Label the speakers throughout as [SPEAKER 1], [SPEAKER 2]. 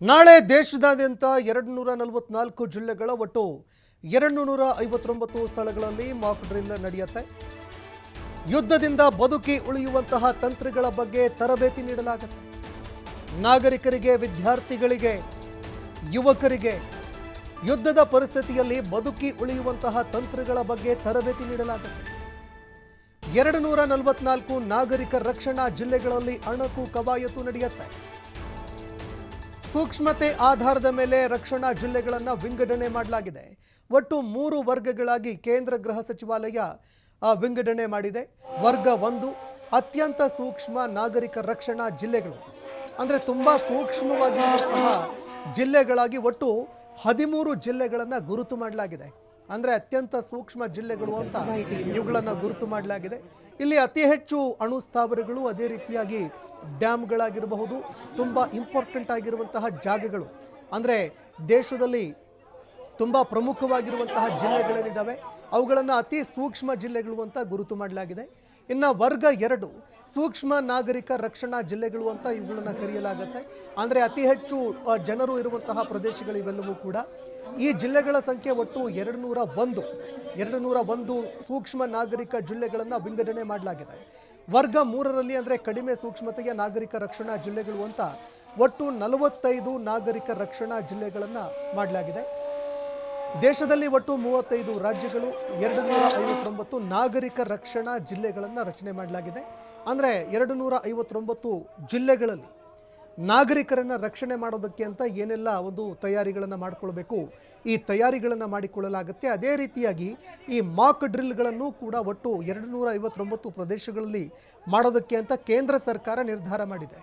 [SPEAKER 1] ನಾಳೆ ದೇಶದಾದ್ಯಂತ ಎರಡು ನೂರ ನಲವತ್ನಾಲ್ಕು ಜಿಲ್ಲೆಗಳ ಒಟ್ಟು ಎರಡು ನೂರ ಐವತ್ತೊಂಬತ್ತು ಸ್ಥಳಗಳಲ್ಲಿ ಮಾಕ್ ಡ್ರಿಲ್ ನಡೆಯುತ್ತೆ. ಯುದ್ಧದಿಂದ ಬದುಕಿ ಉಳಿಯುವಂತಹ ತಂತ್ರಗಳ ಬಗ್ಗೆ ತರಬೇತಿ ನೀಡಲಾಗುತ್ತೆ. ನಾಗರಿಕರಿಗೆ, ವಿದ್ಯಾರ್ಥಿಗಳಿಗೆ, ಯುವಕರಿಗೆ ಯುದ್ಧದ ಪರಿಸ್ಥಿತಿಯಲ್ಲಿ ಬದುಕಿ ಉಳಿಯುವಂತಹ ತಂತ್ರಗಳ ಬಗ್ಗೆ ತರಬೇತಿ ನೀಡಲಾಗುತ್ತೆ. ಎರಡು ನೂರ ನಲವತ್ನಾಲ್ಕು ನಾಗರಿಕ ರಕ್ಷಣಾ ಜಿಲ್ಲೆಗಳಲ್ಲಿ ಅಣಕು ಕವಾಯತು ನಡೆಯುತ್ತೆ. ಸೂಕ್ಷ್ಮತೆ ಆಧಾರದ ಮೇಲೆ ರಕ್ಷಣಾ ಜಿಲ್ಲೆಗಳನ್ನು ವಿಂಗಡಣೆ ಮಾಡಲಾಗಿದೆ. ಒಟ್ಟು ಮೂರು ವರ್ಗಗಳಾಗಿ ಕೇಂದ್ರ ಗೃಹ ಸಚಿವಾಲಯ ವಿಂಗಡಣೆ ಮಾಡಿದೆ. ವರ್ಗ ಒಂದು, ಅತ್ಯಂತ ಸೂಕ್ಷ್ಮ ನಾಗರಿಕ ರಕ್ಷಣಾ ಜಿಲ್ಲೆಗಳು. ಅಂದರೆ ತುಂಬ ಸೂಕ್ಷ್ಮವಾಗಿರುವಂತಹ ಜಿಲ್ಲೆಗಳಾಗಿ ಒಟ್ಟು ಹದಿಮೂರು ಜಿಲ್ಲೆಗಳನ್ನು ಗುರುತು ಮಾಡಲಾಗಿದೆ. ಅಂದರೆ ಅತ್ಯಂತ ಸೂಕ್ಷ್ಮ ಜಿಲ್ಲೆಗಳು ಅಂತ ಇವುಗಳನ್ನು ಗುರುತು ಮಾಡಲಾಗಿದೆ. ಇಲ್ಲಿ ಅತಿ ಹೆಚ್ಚು ಅಣು ಸ್ಥಾವರಗಳು ಅದೇ ರೀತಿಯಾಗಿ ಡ್ಯಾಮ್ಗಳಾಗಿರಬಹುದು, ತುಂಬ ಇಂಪಾರ್ಟೆಂಟ್ ಆಗಿರುವಂತಹ ಜಾಗಗಳು. ಅಂದರೆ ದೇಶದಲ್ಲಿ ತುಂಬ ಪ್ರಮುಖವಾಗಿರುವಂತಹ ಜಿಲ್ಲೆಗಳೇನಿದ್ದಾವೆ ಅವುಗಳನ್ನು ಅತಿ ಸೂಕ್ಷ್ಮ ಜಿಲ್ಲೆಗಳು ಅಂತ ಗುರುತು ಮಾಡಲಾಗಿದೆ. ಇನ್ನು ವರ್ಗ ಎರಡು, ಸೂಕ್ಷ್ಮ ನಾಗರಿಕ ರಕ್ಷಣಾ ಜಿಲ್ಲೆಗಳು ಅಂತ ಇವುಗಳನ್ನು ಕರೆಯಲಾಗುತ್ತೆ. ಅಂದರೆ ಅತಿ ಹೆಚ್ಚು ಜನರು ಇರುವಂತಹ ಪ್ರದೇಶಗಳಿವೆಲ್ಲವೂ ಕೂಡ ಈ ಜಿಲ್ಲೆಗಳ ಸಂಖ್ಯೆ ಒಟ್ಟು ಎರಡು ನೂರ ಒಂದು. ಎರಡು ನೂರ ಒಂದು ಸೂಕ್ಷ್ಮ ನಾಗರಿಕ ಜಿಲ್ಲೆಗಳನ್ನು ವಿಂಗಡಣೆ ಮಾಡಲಾಗಿದೆ. ವರ್ಗ ಮೂರರಲ್ಲಿ ಅಂದರೆ ಕಡಿಮೆ ಸೂಕ್ಷ್ಮತೆಯ ನಾಗರಿಕ ರಕ್ಷಣಾ ಜಿಲ್ಲೆಗಳು ಅಂತ ಒಟ್ಟು ನಲವತ್ತೈದು ನಾಗರಿಕ ರಕ್ಷಣಾ ಜಿಲ್ಲೆಗಳನ್ನು ಮಾಡಲಾಗಿದೆ. ದೇಶದಲ್ಲಿ ಒಟ್ಟು ಮೂವತ್ತೈದು ರಾಜ್ಯಗಳು ಎರಡು ನೂರ ಐವತ್ತೊಂಬತ್ತು ನಾಗರಿಕ ರಕ್ಷಣಾ ಜಿಲ್ಲೆಗಳನ್ನು ರಚನೆ ಮಾಡಲಾಗಿದೆ. ಅಂದರೆ ಎರಡು ನೂರ ಐವತ್ತೊಂಬತ್ತು ಜಿಲ್ಲೆಗಳಲ್ಲಿ ನಾಗರಿಕರನ್ನು ರಕ್ಷಣೆ ಮಾಡೋದಕ್ಕೆ ಅಂತ ಏನೆಲ್ಲ ಒಂದು ತಯಾರಿಗಳನ್ನು ಮಾಡಿಕೊಳ್ಬೇಕು, ಈ ತಯಾರಿಗಳನ್ನು ಮಾಡಿಕೊಳ್ಳಲಾಗುತ್ತೆ. ಅದೇ ರೀತಿಯಾಗಿ ಈ ಮಾಕ್ ಡ್ರಿಲ್ಗಳನ್ನು ಕೂಡ ಒಟ್ಟು ಎರಡು ನೂರ ಐವತ್ತೊಂಬತ್ತು ಪ್ರದೇಶಗಳಲ್ಲಿ ಮಾಡೋದಕ್ಕೆ ಅಂತ ಕೇಂದ್ರ ಸರ್ಕಾರ ನಿರ್ಧಾರ ಮಾಡಿದೆ.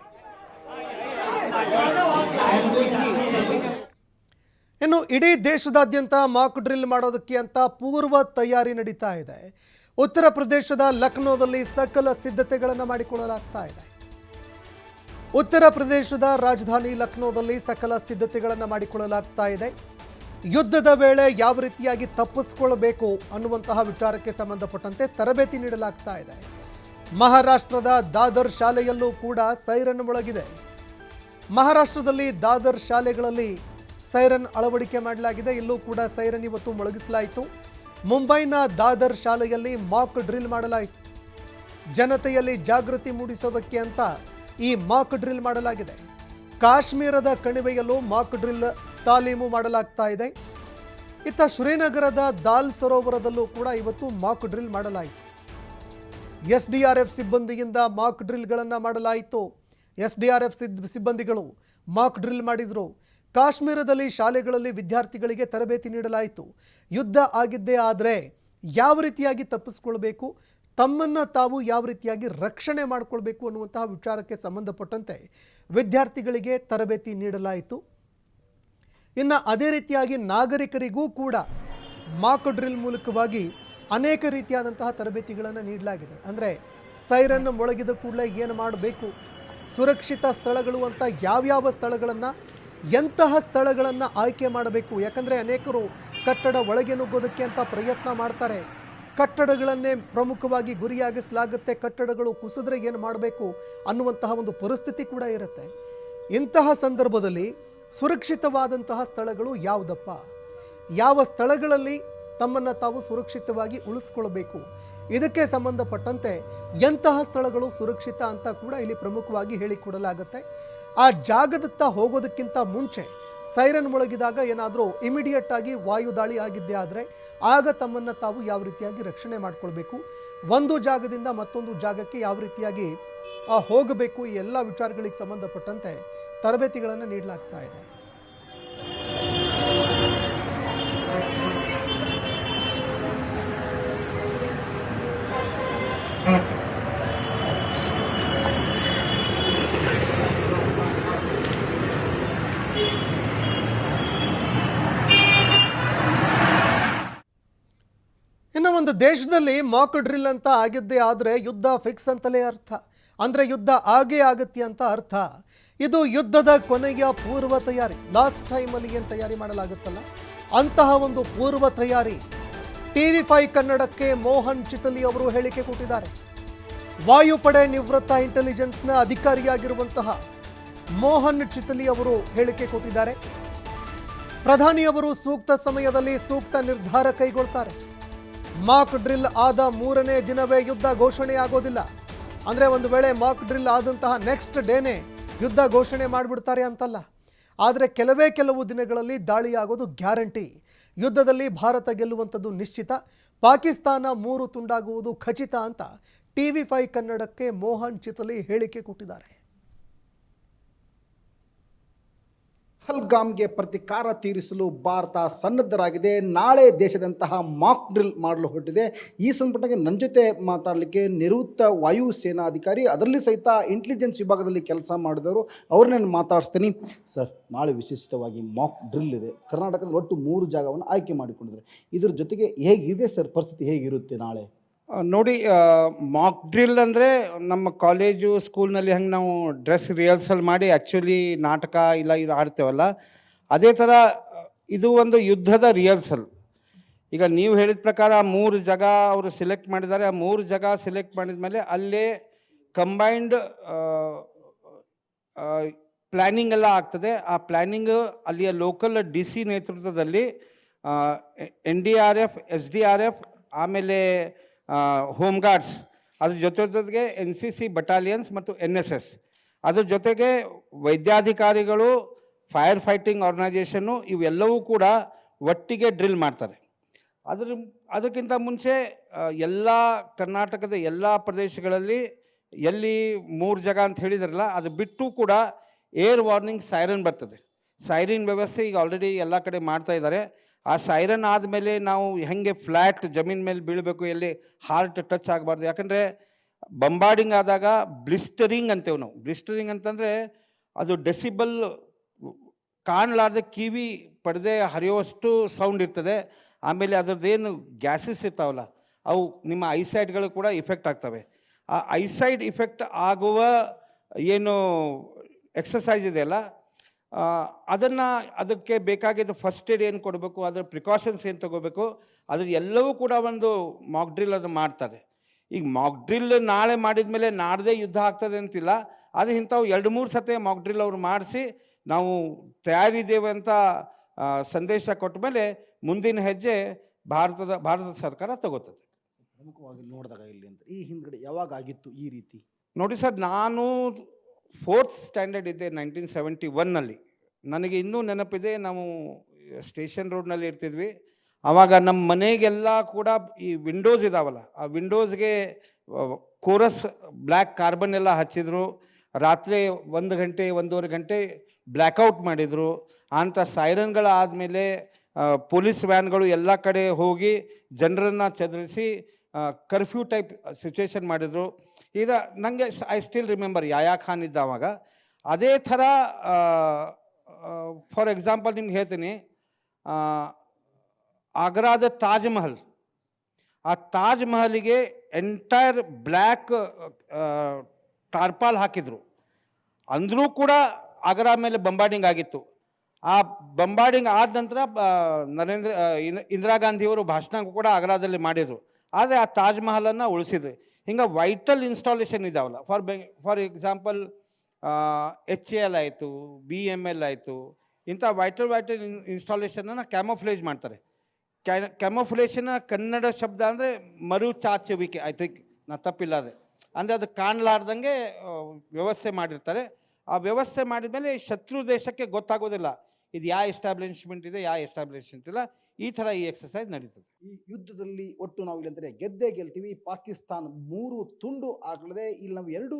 [SPEAKER 1] ಇನ್ನು ಇಡೀ ದೇಶದಾದ್ಯಂತ ಮಾಕ್ ಡ್ರಿಲ್ ಮಾಡೋದಕ್ಕೆ ಅಂತ ಪೂರ್ವ ತಯಾರಿ ನಡೀತಾ ಇದೆ. ಉತ್ತರ ಪ್ರದೇಶದ ಲಕ್ನೋದಲ್ಲಿ ಸಕಲ ಸಿದ್ಧತೆಗಳನ್ನು ಮಾಡಿಕೊಳ್ಳಲಾಗ್ತಾ ಇದೆ. ಉತ್ತರ ಪ್ರದೇಶದ ರಾಜಧಾನಿ ಲಕ್ನೋದಲ್ಲಿ ಸಕಲ ಸಿದ್ಧತೆಗಳನ್ನು ಮಾಡಿಕೊಳ್ಳಲಾಗ್ತಾ ಇದೆ. ಯುದ್ಧದ ವೇಳೆ ಯಾವ ರೀತಿಯಾಗಿ ತಪ್ಪಿಸ್ಕೊಳ್ಬೇಕು ಅನ್ನುವಂತಹ ವಿಚಾರಕ್ಕೆ ಸಂಬಂಧಪಟ್ಟಂತೆ ತರಬೇತಿ ನೀಡಲಾಗ್ತಾ ಇದೆ. ಮಹಾರಾಷ್ಟ್ರದ ದಾದರ್ ಶಾಲೆಯಲ್ಲೂ ಕೂಡ ಸೈರನ್ ಒಳಗಿದೆ ಮಹಾರಾಷ್ಟ್ರದಲ್ಲಿ ದಾದರ್ ಶಾಲೆಗಳಲ್ಲಿ ಸೈರನ್ ಅಳವಡಿಕೆ ಮಾಡಲಾಗಿದೆ. ಇಲ್ಲೂ ಕೂಡ ಸೈರನ್ ಇವತ್ತು ಮೊಳಗಿಸಲಾಯಿತು. ಮುಂಬೈನ ದಾದರ್ ಶಾಲೆಯಲ್ಲಿ ಮಾಕ್ ಡ್ರಿಲ್ ಮಾಡಲಾಯಿತು. ಜನತೆಯಲ್ಲಿ ಜಾಗೃತಿ ಮೂಡಿಸೋದಕ್ಕೆ ಅಂತ ಈ ಮಾಕ್ ಡ್ರಿಲ್ ಮಾಡಲಾಗಿದೆ. ಕಾಶ್ಮೀರದ ಕಣಿವೆಯಲ್ಲೂ ಮಾಕ್ ಡ್ರಿಲ್ ತಾಲೀಮು ಮಾಡಲಾಗ್ತಾ ಇದೆ. ಇತ್ತ ಶ್ರೀನಗರದ ದಾಲ್ ಸರೋವರದಲ್ಲೂ ಕೂಡ ಇವತ್ತು ಮಾಕ್ ಡ್ರಿಲ್ ಮಾಡಲಾಯಿತು. ಎಸ್ ಡಿ ಆರ್ ಎಫ್ ಸಿಬ್ಬಂದಿಯಿಂದ ಮಾಕ್ ಡ್ರಿಲ್ಗಳನ್ನು ಮಾಡಲಾಯಿತು. ಎಸ್ ಡಿ ಆರ್ ಎಫ್ ಸಿಬ್ಬಂದಿಗಳು ಮಾಕ್ ಡ್ರಿಲ್ ಮಾಡಿದರು. ಕಾಶ್ಮೀರದಲ್ಲಿ ಶಾಲೆಗಳಲ್ಲಿ ವಿದ್ಯಾರ್ಥಿಗಳಿಗೆ ತರಬೇತಿ ನೀಡಲಾಯಿತು. ಯುದ್ಧ ಆಗಿದ್ದೇ ಆದರೆ ಯಾವ ರೀತಿಯಾಗಿ ತಪ್ಪಿಸ್ಕೊಳ್ಬೇಕು? ತಮ್ಮನ್ನು ತಾವು ಯಾವ ರೀತಿಯಾಗಿ ರಕ್ಷಣೆ ಮಾಡಿಕೊಳ್ಬೇಕು ಅನ್ನುವಂತಹ ವಿಚಾರಕ್ಕೆ ಸಂಬಂಧಪಟ್ಟಂತೆ ವಿದ್ಯಾರ್ಥಿಗಳಿಗೆ ತರಬೇತಿ ನೀಡಲಾಯಿತು. ಇನ್ನು ಅದೇ ರೀತಿಯಾಗಿ ನಾಗರಿಕರಿಗೂ ಕೂಡ ಮಾಕ್ ಡ್ರಿಲ್ ಮೂಲಕವಾಗಿ ಅನೇಕ ರೀತಿಯಾದಂತಹ ತರಬೇತಿಗಳನ್ನು ನೀಡಲಾಗಿದೆ. ಅಂದರೆ ಸೈರನ್ನು ಮೊಳಗಿದ ಕೂಡಲೇ ಏನು ಮಾಡಬೇಕು? ಸುರಕ್ಷಿತ ಸ್ಥಳಗಳು ಅಂತ ಯಾವ್ಯಾವ ಸ್ಥಳಗಳನ್ನು, ಎಂತಹ ಸ್ಥಳಗಳನ್ನು ಆಯ್ಕೆ ಮಾಡಬೇಕು? ಯಾಕಂದರೆ ಅನೇಕರು ಕಟ್ಟಡ ಒಳಗೆ ನುಗ್ಗೋದಕ್ಕೆ ಅಂತ ಪ್ರಯತ್ನ ಮಾಡ್ತಾರೆ. ಕಟ್ಟಡಗಳನ್ನೇ ಪ್ರಮುಖವಾಗಿ ಗುರಿಯಾಗಿಸಲಾಗುತ್ತೆ. ಕಟ್ಟಡಗಳು ಕುಸಿದ್ರೆ ಏನು ಮಾಡಬೇಕು ಅನ್ನುವಂತಹ ಒಂದು ಪರಿಸ್ಥಿತಿ ಕೂಡ ಇರುತ್ತೆ. ಇಂತಹ ಸಂದರ್ಭದಲ್ಲಿ ಸುರಕ್ಷಿತವಾದಂತಹ ಸ್ಥಳಗಳು ಯಾವುದಪ್ಪ? ಯಾವ ಸ್ಥಳಗಳಲ್ಲಿ ತಮ್ಮನ್ನು ತಾವು ಸುರಕ್ಷಿತವಾಗಿ ಉಳಿಸ್ಕೊಳ್ಬೇಕು? ಇದಕ್ಕೆ ಸಂಬಂಧಪಟ್ಟಂತೆ ಎಂತಹ ಸ್ಥಳಗಳು ಸುರಕ್ಷಿತ ಅಂತ ಕೂಡ ಇಲ್ಲಿ ಪ್ರಮುಖವಾಗಿ ಹೇಳಿಕೊಡಲಾಗುತ್ತೆ. ಆ ಜಾಗದತ್ತ ಹೋಗೋದಕ್ಕಿಂತ ಮುಂಚೆ ಸೈರನ್ ಮುಳುಗಿದಾಗ ಏನಾದರೂ ಇಮಿಡಿಯೇಟ್ ಆಗಿ ವಾಯುದಾಳಿ ಆಗಿದ್ದೇ ಆದರೆ ಆಗ ತಮ್ಮನ್ನು ತಾವು ಯಾವ ರೀತಿಯಾಗಿ ರಕ್ಷಣೆ ಮಾಡಿಕೊಳ್ಬೇಕು? ಒಂದು ಜಾಗದಿಂದ ಮತ್ತೊಂದು ಜಾಗಕ್ಕೆ ಯಾವ ರೀತಿಯಾಗಿ ಹೋಗಬೇಕು? ಈ ಎಲ್ಲ ವಿಚಾರಗಳಿಗೆ ಸಂಬಂಧಪಟ್ಟಂತೆ ತರಬೇತಿಗಳನ್ನು ನೀಡಲಾಗ್ತಾ ಇದೆ. ದೇಶದಲ್ಲಿ ಮಾಕ್ ಡ್ರಿಲ್ ಅಂತ ಆಗಿದ್ದೇ ಆದರೆ ಯುದ್ಧ ಫಿಕ್ಸ್ ಅಂತಲೇ ಅರ್ಥ. ಅಂದರೆ ಯುದ್ಧ ಆಗೇ ಆಗುತ್ತೆ ಅಂತ ಅರ್ಥ. ಇದು ಯುದ್ಧದ ಕೊನೆಯ ಪೂರ್ವ ತಯಾರಿ. ಲಾಸ್ಟ್ ಟೈಮಲ್ಲಿ ಏನು ತಯಾರಿ ಮಾಡಲಾಗುತ್ತಲ್ಲ? ಅಂತಹ ಒಂದು ಪೂರ್ವ ತಯಾರಿ. ಟಿ ವಿ ಫೈ ಕನ್ನಡಕ್ಕೆ ಮೋಹನ್ ಚಿತಲಿ ಅವರು ಹೇಳಿಕೆ ಕೊಟ್ಟಿದ್ದಾರೆ. ವಾಯುಪಡೆ ನಿವೃತ್ತ ಇಂಟೆಲಿಜೆನ್ಸ್ನ ಅಧಿಕಾರಿಯಾಗಿರುವಂತಹ ಮೋಹನ್ ಚಿತಲಿ ಅವರು ಹೇಳಿಕೆ ಕೊಟ್ಟಿದ್ದಾರೆ. ಪ್ರಧಾನಿಯವರು ಸೂಕ್ತ ಸಮಯದಲ್ಲಿ ಸೂಕ್ತ ನಿರ್ಧಾರ ಕೈಗೊಳ್ತಾರೆ. ಮಾಕ್ ಡ್ರಿಲ್ ಆದ ಮೂರನೇ ದಿನವೇ ಯುದ್ಧ ಘೋಷಣೆಯಾಗೋದಿಲ್ಲ. ಅಂದರೆ ಒಂದು ವೇಳೆ ಮಾಕ್ ಡ್ರಿಲ್ ಆದಂತಹ ನೆಕ್ಸ್ಟ್ ಡೇನೇ ಯುದ್ಧ ಘೋಷಣೆ ಮಾಡಿಬಿಡ್ತಾರೆ ಅಂತಲ್ಲ. ಆದರೆ ಕೆಲವೇ ಕೆಲವು ದಿನಗಳಲ್ಲಿ ದಾಳಿಯಾಗೋದು ಗ್ಯಾರಂಟಿ. ಯುದ್ಧದಲ್ಲಿ ಭಾರತ ಗೆಲ್ಲುವಂಥದ್ದು ನಿಶ್ಚಿತ. ಪಾಕಿಸ್ತಾನ ಮೂರು ತುಂಡಾಗುವುದು ಖಚಿತ ಅಂತ ಟಿ ವಿ ಫೈ ಕನ್ನಡಕ್ಕೆ ಮೋಹನ್ ಚಿತಲಿ ಹೇಳಿಕೆ ಕೊಟ್ಟಿದ್ದಾರೆ.
[SPEAKER 2] ಪಹಲ್ಗಾಮ್ಗೆ ಪ್ರತಿಕಾರ ತೀರಿಸಲು ಭಾರತ ಸನ್ನದ್ಧರಾಗಿದೆ. ನಾಳೆ ದೇಶದಂತಹ ಮಾಕ್ ಡ್ರಿಲ್ ಮಾಡಲು ಹೊರಟಿದೆ. ಈ ಸಂಪುಟಕ್ಕೆ ನನ್ನ ಜೊತೆ ಮಾತಾಡಲಿಕ್ಕೆ ನಿವೃತ್ತ ವಾಯುಸೇನಾ ಸೇನಾಧಿಕಾರಿ, ಅದರಲ್ಲಿ ಸಹಿತ ಇಂಟೆಲಿಜೆನ್ಸ್ ವಿಭಾಗದಲ್ಲಿ ಕೆಲಸ ಮಾಡಿದವರು, ಅವ್ರನ್ನ ನಾನು ಮಾತಾಡಿಸ್ತೀನಿ. ಸರ್, ನಾಳೆ ವಿಶಿಷ್ಟವಾಗಿ ಮಾಕ್ ಡ್ರಿಲ್ ಇದೆ. ಕರ್ನಾಟಕದಲ್ಲಿ ಒಟ್ಟು ಮೂರು ಜಾಗವನ್ನು ಆಯ್ಕೆ ಮಾಡಿಕೊಂಡಿದ್ದಾರೆ. ಇದರ ಜೊತೆಗೆ ಹೇಗಿದೆ ಸರ್ ಪರಿಸ್ಥಿತಿ ಹೇಗಿರುತ್ತೆ ನಾಳೆ?
[SPEAKER 3] ನೋಡಿ ಮಾಕ್ ಡ್ರಿಲ್ ಅಂದರೆ ನಮ್ಮ ಕಾಲೇಜು ಸ್ಕೂಲ್ನಲ್ಲಿ ಹಂಗೆ ನಾವು ಡ್ರೆಸ್ ರಿಹರ್ಸಲ್ ಮಾಡಿ ಆ್ಯಕ್ಚುಲಿ ನಾಟಕ ಇಲ್ಲ ಇದು ಆಡ್ತೇವಲ್ಲ, ಅದೇ ಥರ, ಇದು ಒಂದು ಯುದ್ಧದ ರಿಹರ್ಸಲ್ ಈಗ ನೀವು ಹೇಳಿದ ಪ್ರಕಾರ ಮೂರು ಜಾಗ ಅವರು ಸೆಲೆಕ್ಟ್ ಮಾಡಿದ್ದಾರೆ, ಆ ಮೂರು ಜಾಗ ಸೆಲೆಕ್ಟ್ ಮಾಡಿದ ಮೇಲೆ ಅಲ್ಲೇ ಕಂಬೈಂಡ್ ಪ್ಲ್ಯಾನಿಂಗ್ ಎಲ್ಲ ಆಗ್ತದೆ. ಆ ಪ್ಲ್ಯಾನಿಂಗ್ ಅಲ್ಲಿಯ ಲೋಕಲ್ ಡಿ ಸಿ ನೇತೃತ್ವದಲ್ಲಿ N D R F S D R F ಆಮೇಲೆ ಹೋಮ್ ಗಾರ್ಡ್ಸ್ ಅದ್ರ ಜೊತೆ ಜೊತೆಗೆ ಎನ್ ಸಿ ಸಿ ಬಟಾಲಿಯನ್ಸ್ ಮತ್ತು ಎನ್ ಎಸ್ ಎಸ್ ಅದ್ರ ಜೊತೆಗೆ ವೈದ್ಯಾಧಿಕಾರಿಗಳು ಫೈರ್ ಫೈಟಿಂಗ್ ಆರ್ಗನೈಜೇಷನ್ನು ಇವೆಲ್ಲವೂ ಕೂಡ ಒಟ್ಟಿಗೆ ಡ್ರಿಲ್ ಮಾಡ್ತಾರೆ ಅದ್ರ, ಅದಕ್ಕಿಂತ ಮುಂಚೆ ಎಲ್ಲ ಕರ್ನಾಟಕದ ಎಲ್ಲ ಪ್ರದೇಶಗಳಲ್ಲಿ ಎಲ್ಲಿ ಮೂರು ಜಾಗ ಅಂತ ಹೇಳಿದ್ರಲ್ಲ, ಅದು ಬಿಟ್ಟು ಕೂಡ ಏರ್ ವಾರ್ನಿಂಗ್ ಸೈರನ್ ಬರ್ತದೆ. ಸೈರಿನ್ ವ್ಯವಸ್ಥೆ ಈಗ ಆಲ್ರೆಡಿ ಎಲ್ಲ ಕಡೆ ಮಾಡ್ತಾ ಇದ್ದಾರೆ. ಆ ಸೈರನ್ ಆದಮೇಲೆ ನಾವು ಹೆಂಗೆ ಫ್ಲ್ಯಾಟ್ ಜಮೀನ್ ಮೇಲೆ ಬೀಳಬೇಕು, ಎಲ್ಲಿ ಹಾರ್ಟ್ ಟಚ್ ಆಗಬಾರ್ದು. ಯಾಕಂದರೆ ಬಂಬಾರ್ಡಿಂಗ್ ಆದಾಗ ಬ್ಲಿಸ್ಟರಿಂಗ್ ಅಂತೇವೆ ನಾವು. ಬ್ಲಿಸ್ಟರಿಂಗ್ ಅಂತಂದರೆ ಅದು ಡೆಸಿಬಲ್ ಕಾಣಲಾರ್ದೆ ಕಿವಿ ಪಡೆದೇ ಹರಿಯುವಷ್ಟು ಸೌಂಡ್ ಇರ್ತದೆ. ಆಮೇಲೆ ಅದರದ್ದೇನು ಗ್ಯಾಸಸ್ ಇರ್ತಾವಲ್ಲ, ಅವು ನಿಮ್ಮ ಐಸೈಡ್ಗಳು ಕೂಡ ಇಫೆಕ್ಟ್ ಆಗ್ತವೆ. ಆ ಐಸೈಡ್ ಇಫೆಕ್ಟ್ ಆಗುವ ಏನು ಎಕ್ಸಸೈಸ್ ಇದೆಯಲ್ಲ ಅದನ್ನು ಅದಕ್ಕೆ ಬೇಕಾಗಿದ್ದ ಫಸ್ಟ್ ಏಡ್ ಏನು ಕೊಡಬೇಕು ಅದರ ಪ್ರಿಕಾಷನ್ಸ್ ಏನು ತಗೋಬೇಕು ಅದ್ರ ಎಲ್ಲವೂ ಕೂಡ ಒಂದು ಮಾಕ್ ಡ್ರಿಲ್ ಅದು ಮಾಡ್ತಾರೆ. ಈಗ ಮಾಕ್ ಡ್ರಿಲ್ ನಾಳೆ ಮಾಡಿದ ಮೇಲೆ ನಾಡ್ದೇ ಯುದ್ಧ ಆಗ್ತದೆ ಅಂತಿಲ್ಲ ಆದರೆ ಇಂಥವು ಎರಡು ಮೂರು ಸತಿ ಮಾಕ್ ಡ್ರಿಲ್ ಅವರು ಮಾಡಿಸಿ ನಾವು ತಯಾರಿದ್ದೇವೆ ಅಂತ ಸಂದೇಶ ಕೊಟ್ಟ ಮೇಲೆ ಮುಂದಿನ ಹೆಜ್ಜೆ ಭಾರತದ ಭಾರತ ಸರ್ಕಾರ ತಗೋತದೆ.
[SPEAKER 2] ಪ್ರಮುಖವಾಗಿ ನೋಡಿದಾಗ ಇಲ್ಲಿ ಅಂತ ಈ ಹಿಂದ್ಗಡೆ ಯಾವಾಗ ಆಗಿತ್ತು ಈ ರೀತಿ?
[SPEAKER 3] ನೋಡಿ ಸರ್ ನಾನು ಫೋರ್ತ್ ಸ್ಟ್ಯಾಂಡರ್ಡ್ ಇದೆ ನೈನ್ಟೀನ್ ಸೆವೆಂಟಿ ಒನ್ನಲ್ಲಿ ನನಗೆ ಇನ್ನೂ ನೆನಪಿದೆ, ನಾವು ಸ್ಟೇಷನ್ ರೋಡ್ನಲ್ಲಿ ಇರ್ತಿದ್ವಿ. ಆವಾಗ ನಮ್ಮ ಮನೆಗೆಲ್ಲ ಕೂಡ ಈ ವಿಂಡೋಸ್ ಇದಾವಲ್ಲ, ಆ ವಿಂಡೋಸ್ಗೆ ಕೋರಸ್ ಬ್ಲ್ಯಾಕ್ ಕಾರ್ಬನ್ ಎಲ್ಲ ಹಚ್ಚಿದ್ರು. ರಾತ್ರಿ ಒಂದು ಗಂಟೆ, ಒಂದೂವರೆ ಗಂಟೆ ಬ್ಲ್ಯಾಕ್ಔಟ್ ಮಾಡಿದರು. ಅಂಥ ಸೈರನ್ಗಳು ಆದಮೇಲೆ ಪೊಲೀಸ್ ವ್ಯಾನ್ಗಳು ಎಲ್ಲ ಕಡೆ ಹೋಗಿ ಜನರನ್ನು ಚದುರಿಸಿ ಕರ್ಫ್ಯೂ ಟೈಪ್ ಸಿಚುವೇಶನ್ ಮಾಡಿದರು. ಈಗ ನನಗೆ I still remember Yahya Khan ಇದ್ದ ಅವಾಗ. ಅದೇ ಥರ ಫಾರ್ ಎಕ್ಸಾಂಪಲ್ ನಿಮ್ಗೆ ಹೇಳ್ತೀನಿ ಆಗ್ರಾದ ತಾಜ್ ಮಹಲ್. ಆ ತಾಜ್ ಮಹಲಿಗೆ ಎಂಟೈರ್ ಬ್ಲ್ಯಾಕ್ ಟಾರ್ಪಾಲ್ ಹಾಕಿದರು. ಅಂದರೂ ಕೂಡ ಆಗ್ರಾ ಮೇಲೆ ಬಂಬಾರ್ಡಿಂಗ್ ಆಗಿತ್ತು. ಆ ಬಂಬಾರ್ಡಿಂಗ್ ಆದ ನಂತರ ನರೇಂದ್ರ ಇಂದಿರಾ ಗಾಂಧಿಯವರು ಭಾಷಣ ಕೂಡ ಆಗ್ರಾದಲ್ಲಿ ಮಾಡಿದರು. ಆದರೆ ಆ ತಾಜ್ ಮಹಲನ್ನು ಉಳಿಸಿದ್ರು ಹಿಂಗೆ ವೈಟಲ್ ಇನ್ಸ್ಟಾಲೇಷನ್ ಇದಾವಲ್ಲ. For be for example H A L ಆಯಿತು ಬಿ ಎಂ ಎಲ್ ಆಯಿತು, ಇಂಥ ವೈಟಲ್ ವೈಟಲ್ ಇನ್ಸ್ಟಾಲೇಷನನ್ನು ಕ್ಯಾಮೋಫ್ಲೇಜ್ ಮಾಡ್ತಾರೆ. ಕ್ಯಾ ಕನ್ನಡ ಶಬ್ದ ಅಂದರೆ ಮರು ಚಾಚುವಿಕೆ ಐ ಥಿಂಕ್ ನಾ ತಪ್ಪಿಲ್ಲಾದ್ರೆ. ಅಂದರೆ ಅದು ಕಾಣಲಾರ್ದಂಗೆ ವ್ಯವಸ್ಥೆ ಮಾಡಿರ್ತಾರೆ. ಆ ವ್ಯವಸ್ಥೆ ಮಾಡಿದ ಮೇಲೆ ಶತ್ರು ದೇಶಕ್ಕೆ ಗೊತ್ತಾಗೋದಿಲ್ಲ. ಇದು ಯಾವ ಎಸ್ಟಾಬ್ಲಿಷ್ಮೆಂಟ್ ಇದೆ, ಯಾವ ಎಸ್ಟಾಬ್ಲಿಷ್ಮೆಂಟ್ ಇಲ್ಲ. ಈ ಥರ ಈ ಎಕ್ಸಸೈಸ್ ನಡೀತದೆ.
[SPEAKER 2] ಈ ಯುದ್ಧದಲ್ಲಿ ಒಟ್ಟು ನಾವು ಇಲ್ಲಂದ್ರೆ ಗೆದ್ದೇ ಗೆಲ್ತೀವಿ. ಪಾಕಿಸ್ತಾನ ಮೂರು ತುಂಡು ಆಗಲದೆ ಇಲ್ಲಿ ನಾವು ಎರಡು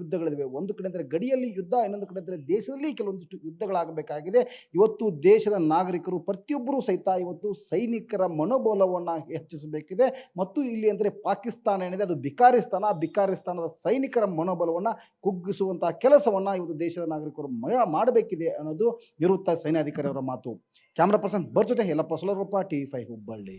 [SPEAKER 2] ಯುದ್ಧಗಳಿವೆ ಒಂದು ಕಡೆ ಅಂದರೆ ಗಡಿಯಲ್ಲಿ ಯುದ್ಧ, ಇನ್ನೊಂದು ಕಡೆ ಅಂದರೆ ದೇಶದಲ್ಲಿ ಕೆಲವೊಂದಿಷ್ಟು ಯುದ್ಧಗಳಾಗಬೇಕಾಗಿದೆ. ಇವತ್ತು ದೇಶದ ನಾಗರಿಕರು ಪ್ರತಿಯೊಬ್ಬರೂ ಸಹಿತ ಇವತ್ತು ಸೈನಿಕರ ಮನೋಬಲವನ್ನು ಹೆಚ್ಚಿಸಬೇಕಿದೆ. ಮತ್ತು ಇಲ್ಲಿ ಅಂದರೆ ಪಾಕಿಸ್ತಾನ ಏನಿದೆ, ಅದು ಬಿಕಾರಿಸ್ತಾನ. ಬಿಕಾರಿಸ್ತಾನದ ಸೈನಿಕರ ಮನೋಬಲವನ್ನು ಕುಗ್ಗಿಸುವಂತಹ ಕೆಲಸವನ್ನು ಇವತ್ತು ದೇಶದ ನಾಗರಿಕರು ಮಾಡಬೇಕಿದೆ ಅನ್ನೋದು ನಿವೃತ್ತ ಸೈನ್ಯಾಧಿಕಾರಿ ಅವರ ಮಾತು. ಕ್ಯಾಮ್ರಾ ಪರ್ಸನ್ ಬರ್ ಜೊತೆ ಯಲ್ಲಪ್ಪ ಸೊಲರೂಪ ಟಿ ಫೈ ಹುಬ್ಬಳ್ಳಿ